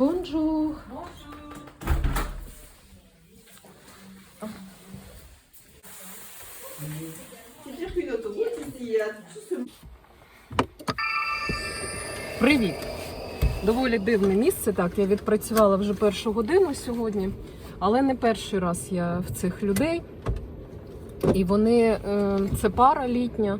Бонжур. Привіт! Доволі дивне місце. Так, я відпрацювала вже першу годину сьогодні, але не перший раз я в цих людей. І вони е, це пара літня.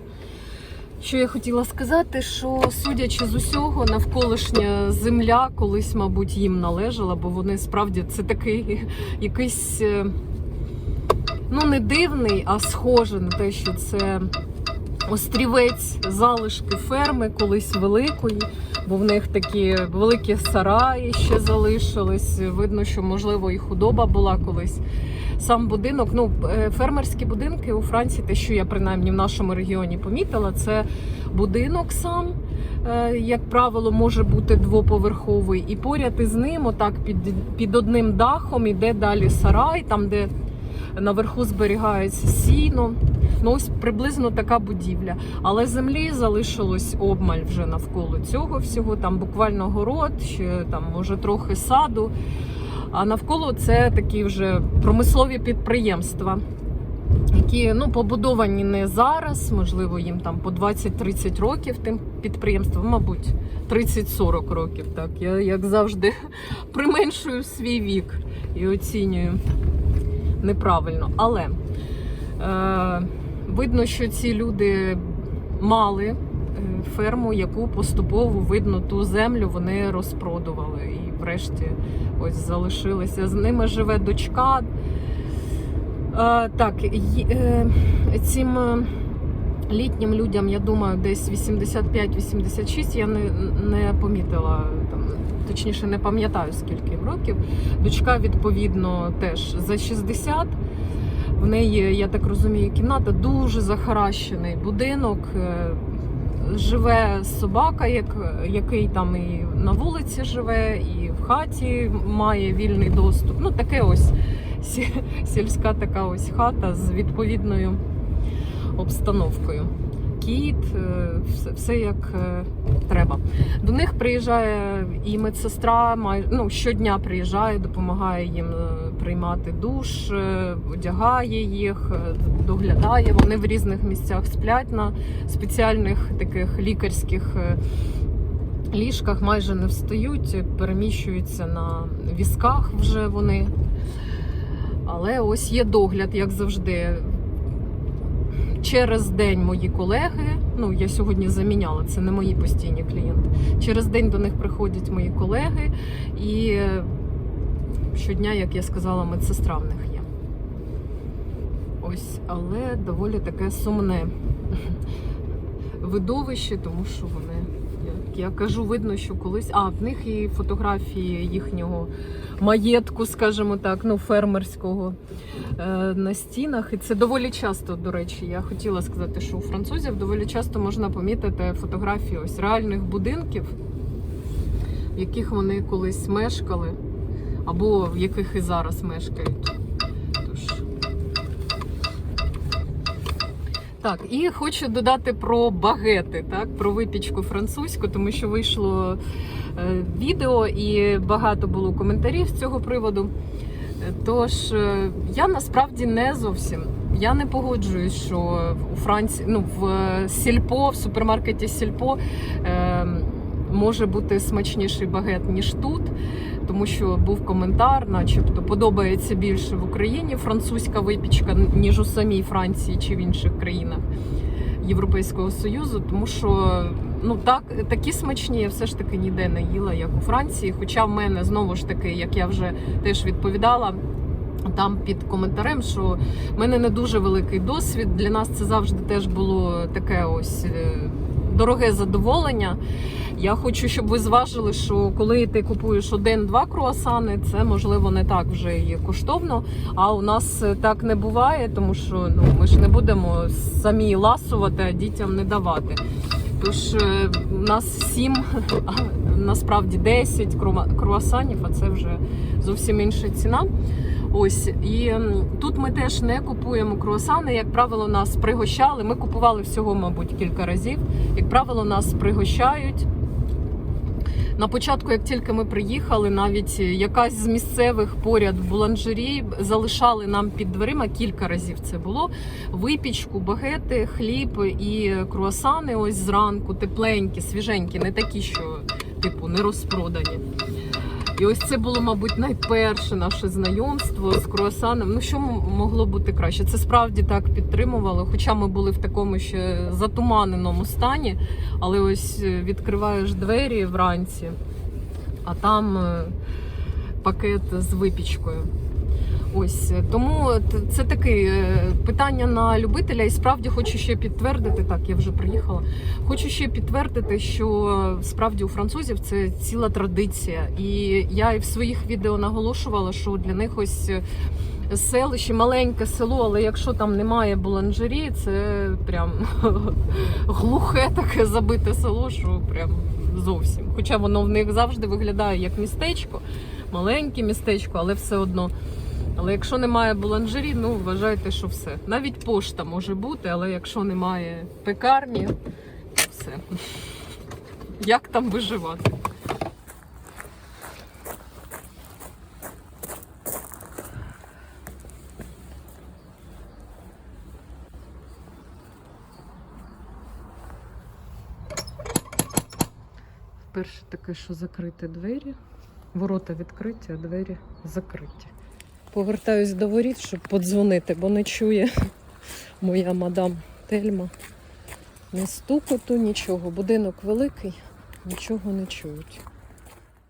Що я хотіла сказати, що судячи з усього, навколишня земля колись, мабуть, їм належала, бо вони справді це такий якийсь, е, ну не дивний, а схоже на те, що це острівець залишки ферми колись великої, бо в них такі великі сараї ще залишились. Видно, що можливо і худоба була колись. Сам будинок, ну е, фермерські будинки у Франції, те, що я принаймні в нашому регіоні помітила, це будинок сам, е, як правило, може бути двоповерховий, і поряд із ним, отак під, під одним дахом, іде далі сарай, там де наверху зберігається сіно. Ну ось приблизно така будівля. Але землі залишилось обмаль вже навколо цього всього. Там буквально город, ще там може трохи саду. А навколо це такі вже промислові підприємства, які ну побудовані не зараз, можливо, їм там по 20-30 років тим підприємствам, мабуть, 30-40 років. Так я як завжди применшую свій вік і оцінюю неправильно. Але е, видно, що ці люди мали е, ферму, яку поступово видно ту землю вони розпродували. І врешті ось залишилися. З ними живе дочка. Е, так, е, цим літнім людям, я думаю, десь 85-86, я не, не помітила там. Точніше, не пам'ятаю скільки років. Дочка, відповідно, теж за 60. В неї, я так розумію, кімната дуже захаращений будинок. Е, Живе собака, як, який там і на вулиці живе, і в хаті має вільний доступ. Ну, таке ось сільська така ось хата з відповідною обстановкою. Кіт, е, все, все як е, треба. До них приїжджає і медсестра, ну, щодня приїжджає, допомагає їм приймати душ, е, одягає їх, е, доглядає. Вони в різних місцях сплять на спеціальних таких лікарських е, ліжках, майже не встають, переміщуються на візках вже вони. Але ось є догляд, як завжди. Через день мої колеги, ну я сьогодні заміняла, це не мої постійні клієнти. Через день до них приходять мої колеги, і щодня, як я сказала, медсестра в них є. Ось, але доволі таке сумне видовище, тому що вони, як я кажу, видно, що колись. А, в них і фотографії їхнього маєтку, скажімо так, ну, фермерського е, на стінах. І це доволі часто, до речі, я хотіла сказати, що у французів доволі часто можна помітити фотографії ось реальних будинків, в яких вони колись мешкали, або в яких і зараз мешкають. Тож. Так, і хочу додати про багети, так, про випічку французьку, тому що вийшло е, відео і багато було коментарів з цього приводу. Тож е, я насправді не зовсім. Я не погоджуюсь, що у Франції, ну в е, сільпо, в супермаркеті Сільпо е, може бути смачніший багет, ніж тут, тому що був коментар, начебто подобається більше в Україні французька випічка, ніж у самій Франції чи в інших країнах Європейського Союзу, тому що ну так такі смачні я все ж таки ніде не їла, як у Франції. Хоча в мене знову ж таки, як я вже теж відповідала. Там під коментарем, що в мене не дуже великий досвід. Для нас це завжди теж було таке ось е, дороге задоволення. Я хочу, щоб ви зважили, що коли ти купуєш один-два круасани, це можливо не так вже і коштовно. А у нас е, так не буває, тому що ну ми ж не будемо самі ласувати, а дітям не давати. Тож е, у нас сім, а насправді 10 круа- круасанів, а це вже зовсім інша ціна. Ось і тут ми теж не купуємо круасани. Як правило, нас пригощали. Ми купували всього, мабуть, кілька разів. Як правило, нас пригощають На початку, як тільки ми приїхали, навіть якась з місцевих поряд в буланжері залишали нам під дверима кілька разів це було. Випічку, багети, хліб і круасани. Ось зранку, тепленькі, свіженькі, не такі, що типу не розпродані. І ось це було, мабуть, найперше наше знайомство з круасаном. Ну що могло бути краще? Це справді так підтримувало. Хоча ми були в такому ще затуманеному стані, але ось е, відкриваєш двері вранці, а там е, пакет з випічкою. Ось тому це таке питання на любителя, і справді хочу ще підтвердити. Так, я вже приїхала. Хочу ще підтвердити, що справді у французів це ціла традиція. І я і в своїх відео наголошувала, що для них ось е, селище, маленьке село, але якщо там немає буланжері, це прям глухе таке забите село, що прям зовсім. Хоча воно в них завжди виглядає як містечко, маленьке містечко, але все одно. Але якщо немає буланжері, ну вважайте, що все. Навіть пошта може бути, але якщо немає пекарні, все. Як там виживати? Перше таке, що закриті двері. Ворота відкриті, а двері закриті. Повертаюсь до воріт, щоб подзвонити, бо не чує моя мадам Тельма. Ні стукоту, нічого. Будинок великий, нічого не чують.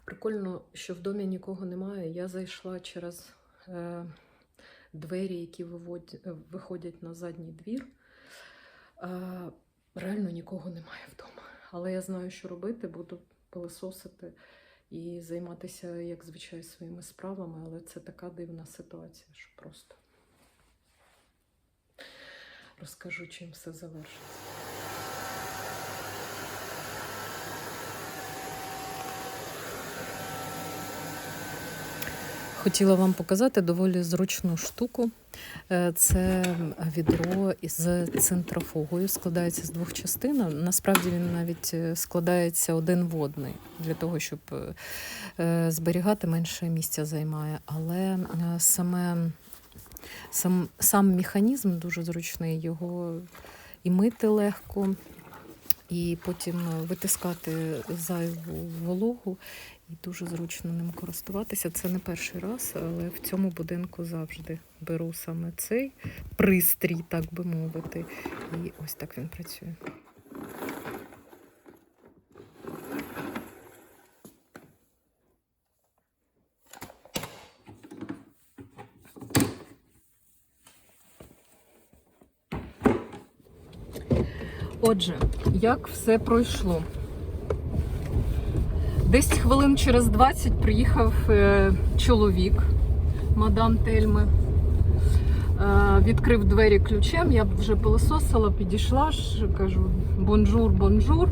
Прикольно, що в домі нікого немає. Я зайшла через е, двері, які виводь, виходять на задній двір. Е, реально нікого немає вдома. Але я знаю, що робити, буду пилисосити і займатися, як звичай, своїми справами, але це така дивна ситуація, що просто розкажу, чим все завершиться. Хотіла вам показати доволі зручну штуку. Е, Це відро із центрофугою. Складається з двох частин. Насправді він навіть е, складається один водний для того, щоб е, зберігати менше місця займає. Але саме сам, сам механізм дуже зручний. Його і мити легко, і потім витискати зайву вологу. І дуже зручно ним користуватися. Це не перший раз, але в цьому будинку завжди беру саме цей пристрій, так би мовити. І ось так він працює. Отже, як все пройшло? Десь хвилин через 20 приїхав е, чоловік, мадам Тельми. Е, відкрив двері ключем, я вже пилососила, підійшла кажу бонжур, бонжур.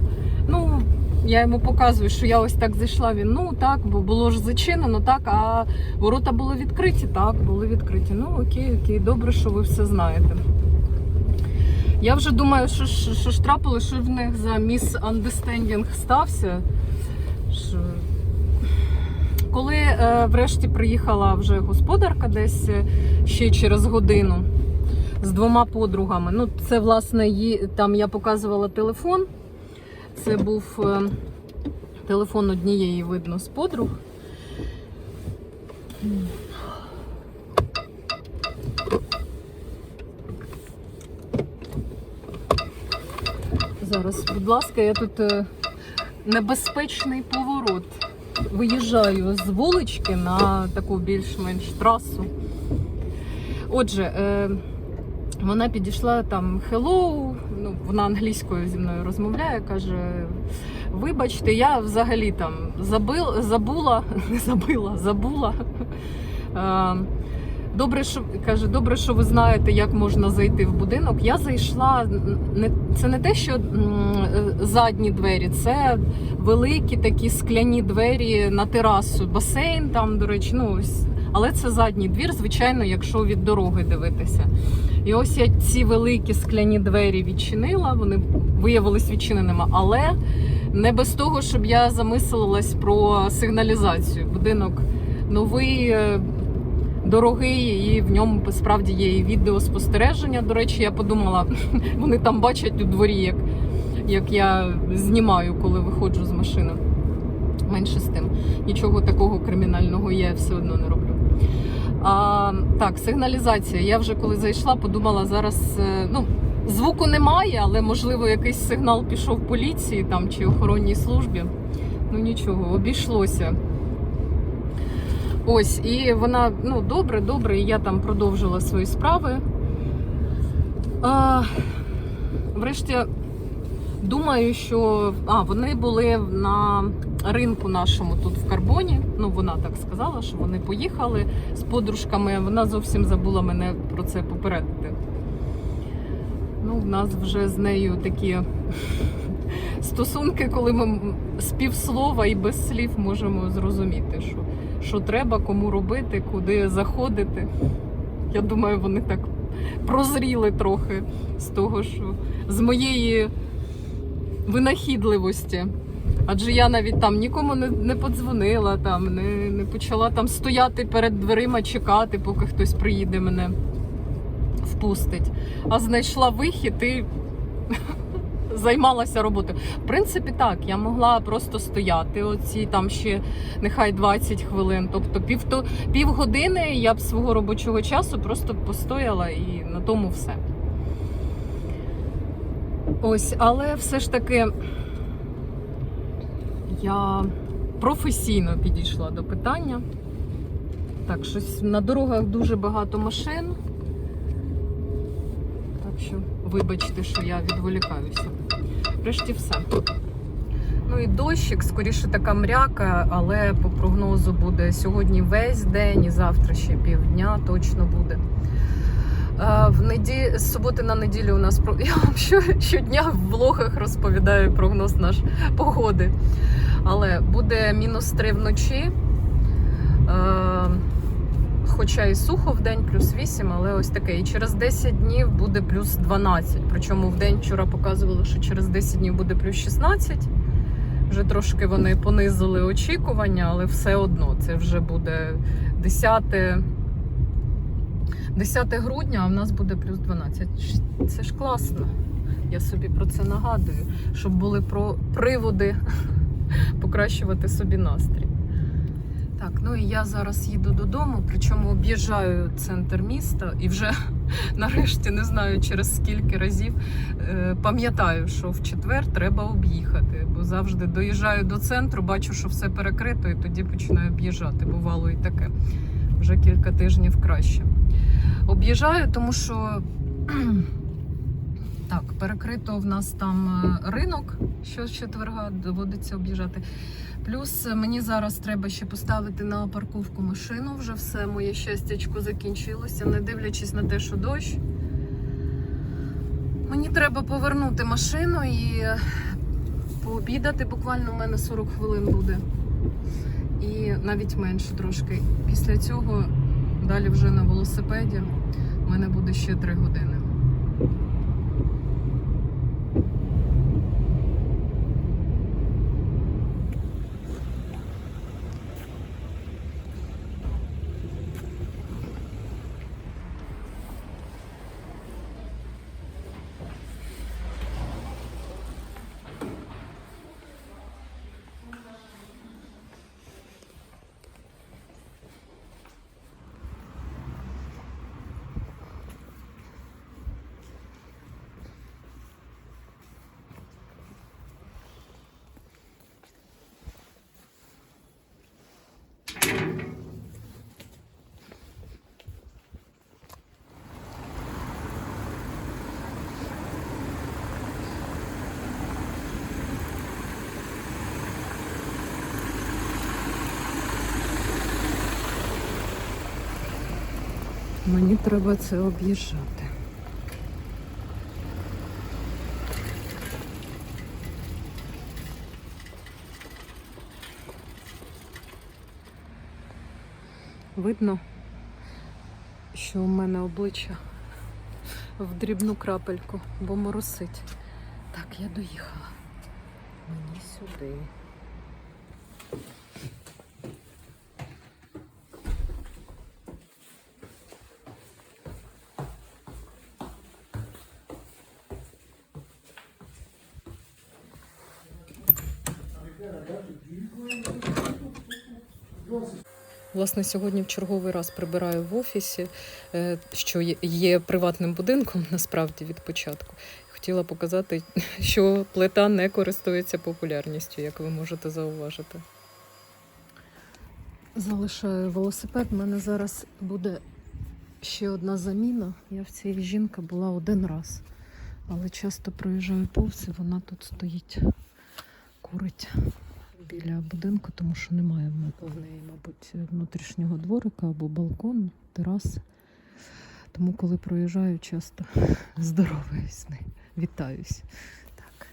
Ну, я йому показую, що я ось так зайшла. Він ну так, бо було ж зачинено, так, а ворота були відкриті, так, були відкриті. Ну окей, окей, добре, що ви все знаєте. Я вже думаю, що, що, що ж трапилось, що в них за міс стався. Що... Коли е, врешті приїхала вже господарка десь е, ще через годину з двома подругами. Ну, це, власне, її, там я показувала телефон. Це був е, телефон однієї, видно, з подруг. Зараз, будь ласка, я тут е, небезпечний поворот. Виїжджаю з вулички на таку більш-менш трасу. Отже, е, вона підійшла там hello, ну, вона англійською зі мною розмовляє, каже: вибачте, я взагалі там забил, забула, не забила, забула. Е, Добре, що каже, добре, що ви знаєте, як можна зайти в будинок. Я зайшла не це не те, що задні двері, це великі такі скляні двері на терасу, басейн там, до речі, ну. Але це задній двір, звичайно, якщо від дороги дивитися. І ось я ці великі скляні двері відчинила, вони виявились відчиненими, але Не без того, щоб я замислилась про сигналізацію. Будинок новий, е, дорогий, і в ньому справді є і відеоспостереження. До речі, я подумала, вони там бачать у дворі, як, як я знімаю, коли виходжу з машини. Менше з тим. Нічого такого кримінального я все одно не роблю. А, так, сигналізація. Я вже коли зайшла, подумала, зараз е, ну, звуку немає, але можливо якийсь сигнал пішов поліції там чи охоронній службі. Ну нічого, обійшлося. Ось, і вона ну, добре, добре, і я там продовжила свої справи. А, врешті, думаю, що а, вони були на ринку нашому тут в Карбоні. Ну, вона так сказала, що вони поїхали з подружками. Вона зовсім забула мене про це попередити. Ну, в нас вже з нею такі стосунки, коли ми з півслова і без слів можемо зрозуміти, що, що треба, кому робити, куди заходити. Я думаю, вони так прозріли трохи з того, що з моєї винахідливості. Адже я навіть там нікому не, не подзвонила, там, не, не почала там стояти перед дверима, чекати, поки хтось приїде мене впустить. А знайшла вихід і займалася роботою. В принципі, так, я могла просто стояти оці там ще нехай 20 хвилин. Тобто півто, півгодини я б свого робочого часу просто постояла і на тому все. Ось, але все ж таки я професійно підійшла до питання. Так, щось на дорогах дуже багато машин. Так що, вибачте, що я відволікаюся. Врешті все. Ну і дощик, скоріше така мряка, але по прогнозу буде сьогодні весь день і завтра ще півдня точно буде. В неді... З суботи на неділю у нас про- я вам що... щодня в влогах розповідаю прогноз наш погоди. Але буде мінус 3 вночі. Хоча і сухо в день плюс 8, але ось таке. І через 10 днів буде плюс 12. Причому в день вчора показували, що через 10 днів буде плюс 16. Вже трошки вони понизили очікування, але все одно це вже буде 10, 10 грудня, а в нас буде плюс 12. Це ж класно. Я собі про це нагадую, щоб були про приводи покращувати собі настрій. Так, ну і я зараз їду додому, причому об'їжджаю центр міста і вже нарешті не знаю через скільки разів е, пам'ятаю, що в четвер треба об'їхати, бо завжди доїжджаю до центру, бачу, що все перекрито, і тоді починаю об'їжджати. Бувало і таке. Вже кілька тижнів краще. Об'їжджаю, тому що так, перекрито в нас там е, ринок, що з четверга доводиться об'їжджати. Плюс е, мені зараз треба ще поставити на парковку машину. Вже все моє щастячко закінчилося, не дивлячись на те, що дощ. Мені треба повернути машину і пообідати. Буквально у мене 40 хвилин буде. І навіть менше трошки. Після цього далі вже на велосипеді у мене буде ще 3 години. Мені треба це об'їжджати. Видно, що у мене обличчя в дрібну крапельку, бо моросить. Так, я доїхала. Мені сюди. Власне, сьогодні в черговий раз прибираю в офісі, е, що є- приватним будинком насправді від початку. Хотіла показати, що плита не користується популярністю, як ви можете зауважити. Залишаю велосипед. У мене зараз буде ще одна заміна. Я в цій жінки була один раз, але часто проїжджаю повз і вона тут стоїть, курить біля будинку, тому що немає в неї, мабуть, внутрішнього дворика або балкону, тераси. Тому, коли проїжджаю, часто здороваюсь з нею, вітаюсь. Так.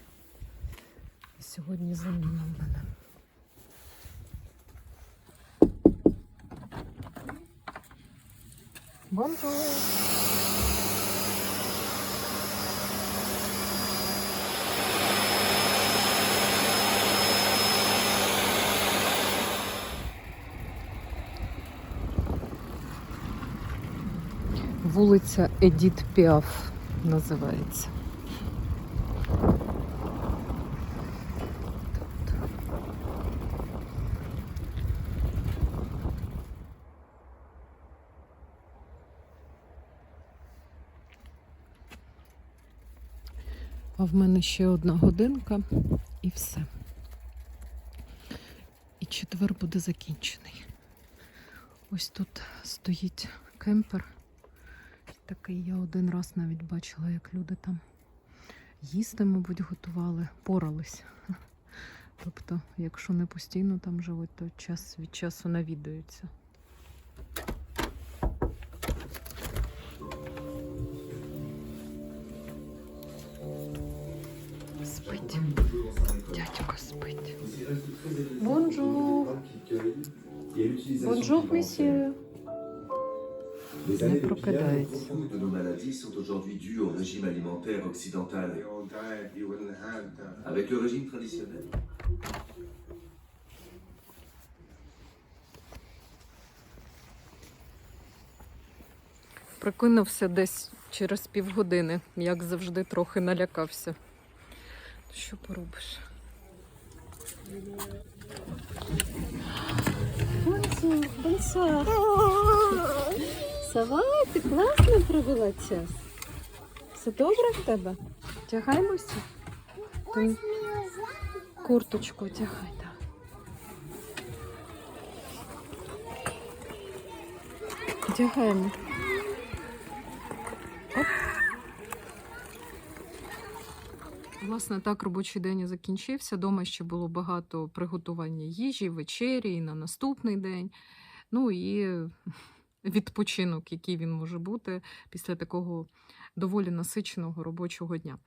Сьогодні заміна в мене. Бонжур! Вулиця Едіт Піаф називається. А в мене ще одна годинка і все. І четвер буде закінчений. Ось тут стоїть кемпер. Такий я один раз навіть бачила, як люди там їсти, мабуть, готували, порались. Тобто, якщо не постійно там живуть, то час від часу навідуються. Спить. Дядько спить. Бонжур. Бонжур, месье. Régime traditionnel, Прокинувся десь через півгодини, як завжди, трохи налякався. Що поробиш? Бонсур, бонсур. Сава, ти класно провела час. Все добре в тебе? Тягаймося? Ти курточку одягай, так. Власне, так робочий день і закінчився. Дома ще було багато приготування їжі, вечері і на наступний день. Ну і відпочинок, який він може бути після такого доволі насиченого робочого дня.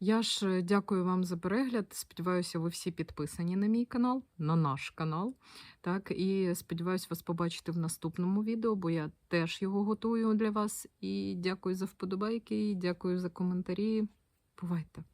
Я ж е, дякую вам за перегляд. Сподіваюся, ви всі підписані на мій канал, на наш канал. Так, і сподіваюся вас побачити в наступному відео, бо я теж його готую для вас. І дякую за вподобайки, і дякую за коментарі. Бувайте!